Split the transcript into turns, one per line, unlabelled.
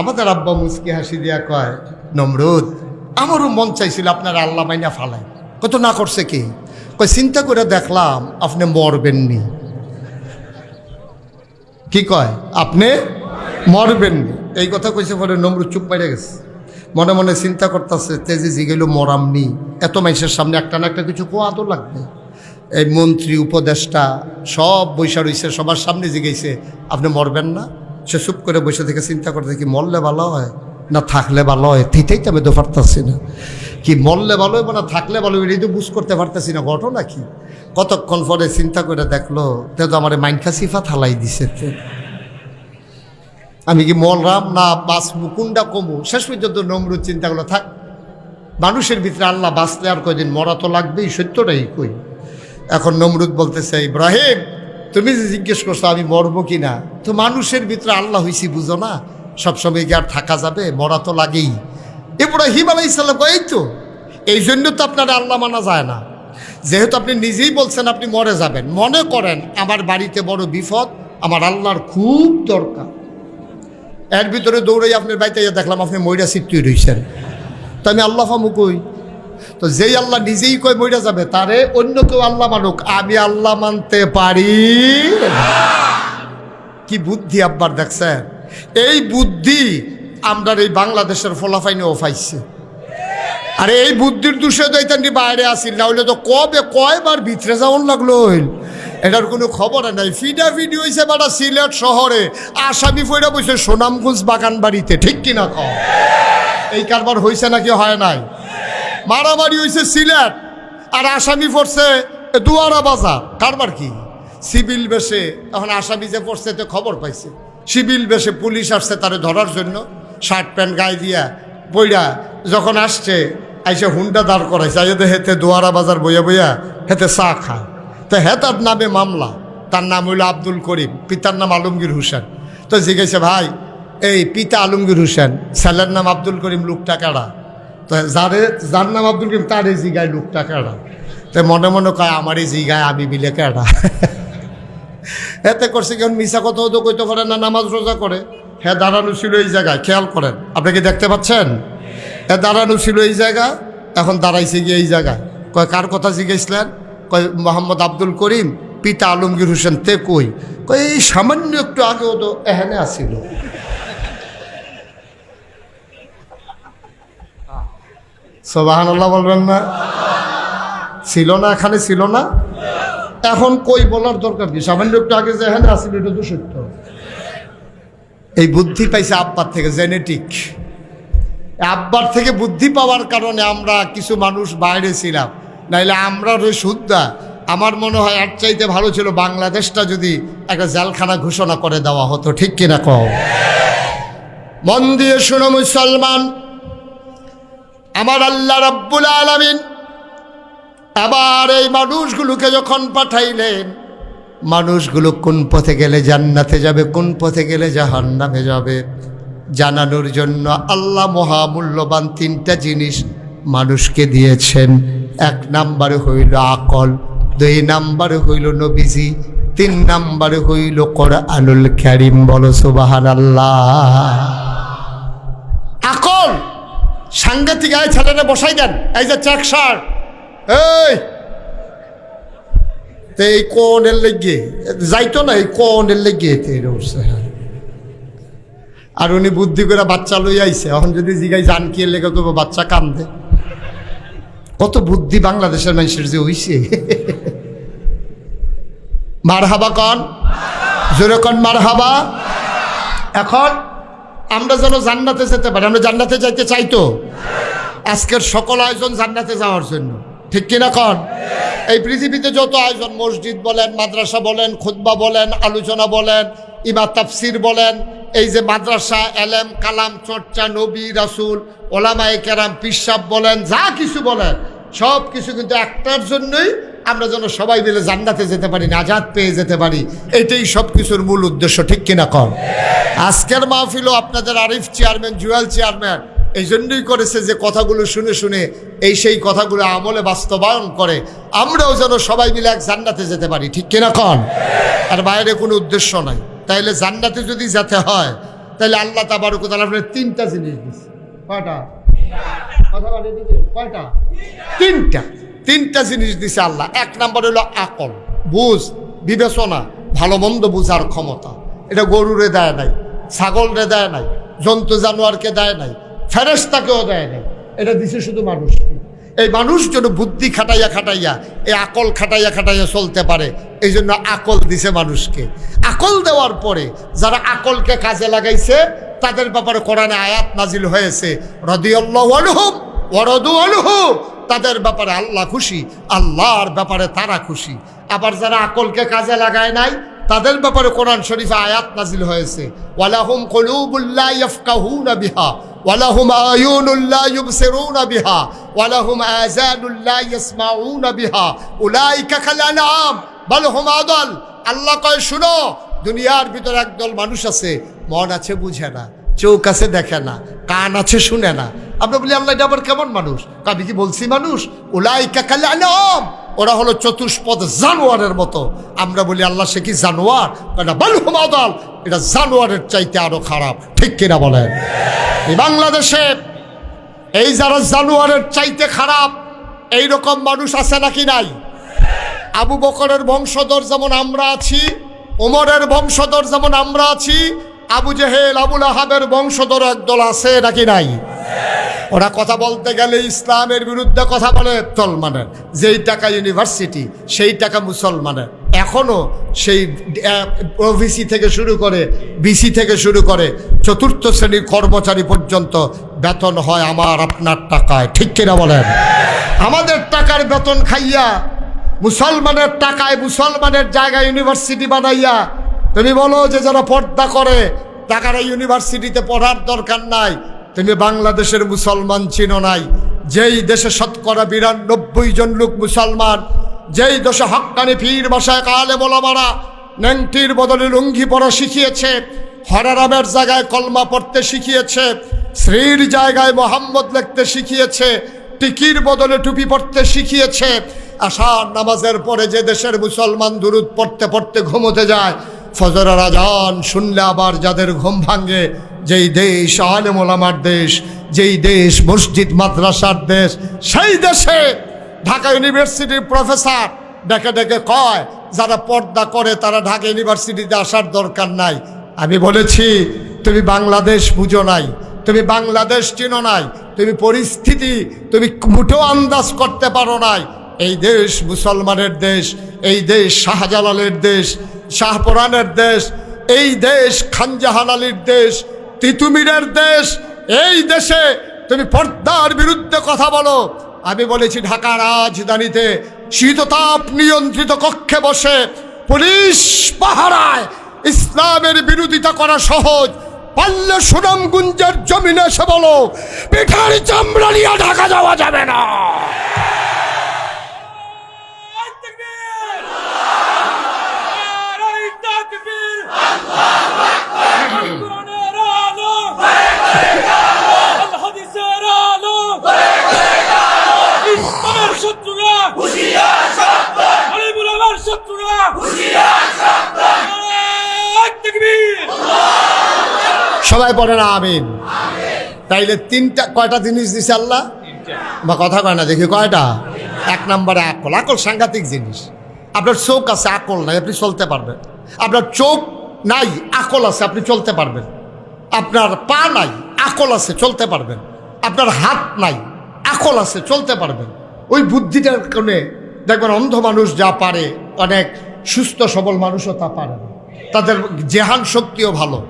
আমাদের আব্বা মুসকি হাসি দিয়া কয়, নমরুদ, আমারও মন চাইছিল আপনার আল্লাহ মাইনা ফালাই। কত না করছে কি? কয়, চিন্তা করে দেখলাম আপনি মরবেননি। কি কয়? আপনি মরবেননি। এই কথা কইছে পরে নমরুদ চুপ মেরে গেছে। মনে মনে চিন্তা করতেছে তেজি জিগেল মরামনি, এত মানুষের সামনে একটা না একটা কিছু কোয়া তো লাগবে? এই মন্ত্রী, উপদেষ্টা সব বৈশা রইছে, সবার সামনে জিগেছে আপনি মরবেন না? সে চুপ করে বসে থেকে চিন্তা করতে কি মরলে ভালো হয়? না থাকলে ভালো হয়? তিতেই তো আমি তো পারতাছি না। কি মরলে ভালো হবে না থাকলে ভালো এই তো বুঝ করতে পারতেছি না। ঘটনা কি? কতক্ষণ পরে চিন্তা করে দেখল, তে তো আমার মাইনকা সিফা থালাই দিছে আমি কি মলরাম না, বাঁচবো? কোনটা কমু? শেষ পর্যন্ত নমরুদ চিন্তা করল, থাক। মানুষের ভিতরে আল্লাহ বাঁচলে আর কয়দিন মরা তো লাগবেই, সত্যটাই কই? এখন নমরুদ বলতেছে, ইব্রাহিম তুমি যে জিজ্ঞেস করছ, আমি মরবো কি না তো মানুষের ভিতরে আল্লাহ হইছি, বুঝো না? সবসময় কি আর থাকা যাবে? মরা তো লাগেই। ইব্রাহিম আলাই ইসাল্লাম এই তো, এই জন্য তো আপনার আল্লাহ মানা যায় না। যেহেতু আপনি নিজেই বলছেন আপনি মরে যাবেন। মনে করেন, আমার বাড়িতে বড় বিপদ, আমার আল্লাহর খুব দরকার। এর ভিতরে দৌড়াই আপনার বাড়িতে দেখলাম আপনি ময়রা সিট্টি রইছেন। তো আমি আল্লাহ ফামু কই তো যেই আল্লাহ নিজেই কই মইরা যাবে, তারে অন্য কেউ আল্লাহ মানুক। আমি আল্লাহ মানতে পারি। কি বুদ্ধি আব্বার দেখছেন? এই বুদ্ধি আমরা এই বাংলাদেশের ফলাফাইনেও পাইছে। আরে এই বুদ্ধির দূষে এইখানটি বাইরে আসিল না হইলে তো কবে কয়বার ভিতরে যাওয়ার লাগল হইল। এটার কোনো খবর নাই। ফিডা ফিডি হয়েছে বাটা সিলেট শহরে। আসামি ফইরা বসে সোনামগঞ্জ বাগান বাড়িতে ঠিক কিনা কম এই কারবার হয়েছে নাকি হয় নাই? মারামারি হয়েছে সিলেট আর আসামি পড়ছে দুয়ারা বাজার। কারবার কি? সিভিল বেশে, এখন আসামি যে পড়ছে তো খবর পাইছে। সিভিল বেশে পুলিশ আসছে তারে ধরার জন্য, শার্ট প্যান্ট গায়ে দিয়া বইরা যখন আসছে, আইসে হুন্ডা দাঁড় করাইছে আইসে হেতে দুয়ারা বাজার বইয়া বইয়া হেতে চা খায়। তো হেতার নামে মামলা, তার নাম হইল আব্দুল করিম, পিতার নাম আলমগীর হোসেন। তো জিজ্ঞেসে ভাই, এই পিতা আলমগীর হোসেন ছেলের নাম আব্দুল করিম, লোকটা কাড়া তো যারে যার নাম আব্দুল করিম, তার এই জিগায় লোকটা কেডা? তো মনে মনে কয়, আমার এই জিগায় আমি মিলে কেডা? এতে করছে কেমন মিশা কথা হতো কইতে পারে না, নামাজ রোজা করে। হ্যাঁ দাঁড়ানো ছিল এই জায়গায়, খেয়াল করেন, আপনি কি দেখতে পাচ্ছেন? হ্যাঁ দাঁড়ানো ছিল এই জায়গা, এখন দাঁড়াইছে গিয়ে এই জায়গায়। কয়, কার কথা জিজ্ঞেসলেন? কয়, মোহাম্মদ আব্দুল করিম, পিতা আলমগীর হোসেন তে কই? কয়, এই সামান্য একটু আগেও তো এখানে আসিল। সোবাহান আল্লাহ বলবেন না? ছিল না এখানে ছিল না? এখন কই বলার দরকার কি? সামান্য একটু আগে যে এখানে আসিল এটা তো সত্য। এই বুদ্ধি পাইছে আব্বার থেকে, জেনেটিক। আব্বার থেকে বুদ্ধি পাওয়ার কারণে আমরা কিছু মানুষ বাইরে ছিলাম। নাইলে আমরা ওই শুদ্ধা। আমার মনে হয় আর চাইতে ভালো ছিল বাংলাদেশটা যদি একটা জেলখানা ঘোষণা করে দেওয়া হতো। ঠিক কিনা কও? দিয়ে শুনো মুসলমান আমার আল্লাহ রাব্বুল আলামিন আবার এই মানুষগুলোকে যখন পাঠাইলেন, মানুষগুলো কোন পথে গেলে জান্নাতে যাবে, কোন পথে গেলে জাহান্নামে যাবে, জানানোর জন্য আল্লাহ মহামূল্যবান তিনটা জিনিস মানুষকে দিয়েছেন। এক নাম্বারে হইল আকল, দুই নাম্বারে হইল নবীজি, তিন নাম্বারে হইল কোরআনুল ক্যারিম বলো সুবাহান আল্লাহ আকল সাংঘাতিক আয় ছেলেরা বসাই দেন। এই যে চেক শার্ট। এই। তো এই কোনের লেগে, যাইতো না, এই কোনের লেগে আর উনি বুদ্ধি করে বাচ্চা লই আইছে। এখন যদি জিগাই জান কি লেগে করব বাচ্চা কান্দে। কত বুদ্ধি বাংলাদেশের মানুষের যে হইছে। মার হাবা কন। জোরে কন মার হাবা এখন আমরা যেন জান্নাতে যেতে পারি, আমরা জান্নাতে যাইতে চাইতো আজকের সকল আয়োজন জান্নাতে যাওয়ার জন্য। ঠিক কিনা কন? এই পৃথিবীতে যত আয়োজন, মসজিদ বলেন, মাদ্রাসা বলেন, খুতবা বলেন, আলোচনা বলেন, ইমা তাফসির বলেন, এই যে মাদ্রাসা, এলেম, কালাম, চর্চা, নবী, রাসুল, ওলামায়ে কেরাম, পিসাব বলেন, যা কিছু বলেন, সব কিছু কিন্তু একটার জন্যই আমরা যেন সবাই মিলে জান্নাতে যেতে পারি নাজাদ পেয়ে যেতে পারি। এটাই সব কিছুর মূল উদ্দেশ্য, ঠিক কিনা কম আজকের মাহফিলও আপনাদের আরিফ চেয়ারম্যান, জুয়েল চেয়ারম্যান এই জন্যই করেছে যে কথাগুলো শুনে শুনে এই সেই কথাগুলো আমলে বাস্তবায়ন করে। আমরাও যেন সবাই মিলে এক জান্নাতে যেতে পারি, ঠিক কিনা কন? আর বাইরে কোনো উদ্দেশ্য নাই। তাইলে জান্নাতে যদি যেতে হয় তাহলে আল্লাহ তাবারকুতাল আপনার তিনটা জিনিস দিচ্ছে কয়টা? কয়টা? তিনটা। তিনটা জিনিস দিছে আল্লাহ। এক নম্বর হলো আকল, বুঝ, বিবেচনা, ভালো মন্দ বুঝার ক্ষমতা। এটা গরুরে দেয় নাই, ছাগলরে দেয় নাই, জন্তু জানোয়ারকে দেয় নাই ফেরেস্তাকেও দেয় নাই। এটা দিছে শুধু মানুষকে। এই মানুষ যেন বুদ্ধি খাটাইয়া খাটাইয়া, এই আকল খাটাইয়া খাটাইয়া চলতে পারে, এই জন্য আকল দিছে মানুষকে। আকল দেওয়ার পরে যারা আকলকে কাজে লাগাইছে, তাদের ব্যাপারে কোরআনে আয়াত নাজিল হয়েছে তাদের ব্যাপারে আল্লাহ খুশি, আল্লাহর ব্যাপারে তারা খুশি। আবার যারা আকলকে কাজে লাগায় নাই তাদের ব্যাপারে কোরআন শরীফে আয়াত নাজিল হয়েছে। ওয়ালাহুম কলুবুল্লাহ ইয়াফকাহুনা বিহা, ওয়ালাহুম আয়ুনুল্লাহ ইউবসিরুনা বিহা, ওয়ালাহুম আযানুল্লাহ ইয়াসমাউনা বিহা। উলাইকা কাল আনআম, বাল হুম আদাল। আল্লাহ কয়, শুনো, দুনিয়ার ভিতরে একদল মানুষ আছে, মন আছে বুঝে না, চোখ আছে দেখে না, কান আছে শুনে না। আমরা বলি, আল্লাহ এটা আবার কেমন মানুষ? আমি কি বলছি মানুষ? উলাইকা কাল আনআম ওরা হলো চতুষ্পদ জানোয়ারের মতো। আমরা বলি, আল্লাহ সে কি জানোয়ার? এটা বালহুমাদাল এটা জানোয়ারের চাইতে আরও খারাপ। ঠিক কিনা বলেন? এই বাংলাদেশে এই যারা জানোয়ারের চাইতে খারাপ এই রকম মানুষ আছে নাকি নাই? আবু বকরের বংশধর যেমন আমরা আছি, ওমরের বংশধর যেমন আমরা আছি, আবু জেহেল, আবুল আহাবের বংশধর একদল আছে নাকি নাই? ওরা কথা বলতে গেলে ইসলামের বিরুদ্ধে কথা বলে মুসলমানের যেই টাকা ইউনিভার্সিটি সেই টাকা মুসলমানের এখনও সেই ওভিসি থেকে শুরু করে বিসি থেকে শুরু করে, চতুর্থ শ্রেণির কর্মচারী পর্যন্ত বেতন হয় আমার আপনার টাকায়। ঠিক কিনা বলেন? আমাদের টাকার বেতন খাইয়া, মুসলমানের টাকায় মুসলমানের জায়গায় ইউনিভার্সিটি বানাইয়া, তুমি বলো যে যারা পর্দা করে টাকারা ইউনিভার্সিটিতে পড়ার দরকার নাই। তুমি বাংলাদেশের মুসলমান চিনো নাই। যেই দেশে শতকরা বিরানব্বই জন লোক মুসলমান, যেই দেশে হক্কানি ফির বাসায় কালে মোলামারা ন্যাংটির বদলে লুঙ্গি পরা শিখিয়েছে, হরারামের জায়গায় কলমা পড়তে শিখিয়েছে শ্রীর জায়গায় মোহাম্মদ লিখতে শিখিয়েছে, টিকির বদলে টুপি পড়তে শিখিয়েছে আশার নামাজের পরে যে দেশের মুসলমান দুরুদ পড়তে পড়তে ঘুমোতে যায়, ফজরের আজান শুনলে আবার যাদের ঘুম ভাঙে যেই দেশ আলেমোলামার দেশ, যেই দেশ মসজিদ, মাদ্রাসার দেশ, সেই দেশে ঢাকা ইউনিভার্সিটির প্রফেসর ডেকে ডেকে কয়, যারা পর্দা করে তারা ঢাকা ইউনিভার্সিটিতে আসার দরকার নাই। আমি বলেছি, তুমি বাংলাদেশ বুঝো নাই, তুমি বাংলাদেশ চিনো নাই, তুমি পরিস্থিতি, তুমি মুঠো আন্দাজ করতে পারো নাই। এই দেশ মুসলমানের দেশ, এই দেশ শাহজালালের দেশ, শাহপুরানের দেশ, এই দেশ খানজাহান আলীর দেশ তিতুমিরের দেশ, এই দেশে তুমি পর্দার বিরুদ্ধে কথা বলো। আমি বলেছি, ঢাকা রাজধানীতে শীততাপ নিয়ন্ত্রিত কক্ষে বসে পুলিশ পাহারায় ইসলামের বিরোধিতা করা সহজ। পারলে সুনামগুঞ্জের জমিনে এসে বলো, পিঠার চামড়া নিয়ে ঢাকা যাওয়া যাবে না। সবাই পড়ে না আমিন। তাইলে তিনটা, কয়টা জিনিস দিছে আল্লাহ? বা কথা কয় না, দেখি কয়টা? এক নম্বরে আকল। আকল সাংঘাতিক জিনিস। আপনার চোখ আছে, আকল নাই, আপনি চলতে পারবেন। আপনার চোখ নাই, আকল আছে, আপনি চলতে পারবেন। আপনার পা নাই, আকল আছে, চলতে পারবেন। আপনার হাত নাই, আকল আছে, চলতে পারবেন। ওই বুদ্ধিটার কারণে দেখবেন অন্ধ মানুষ যা পারে, অনেক সুস্থ সবল মানুষও তা পারে না। তাদের জেহান শক্তিও ভালো।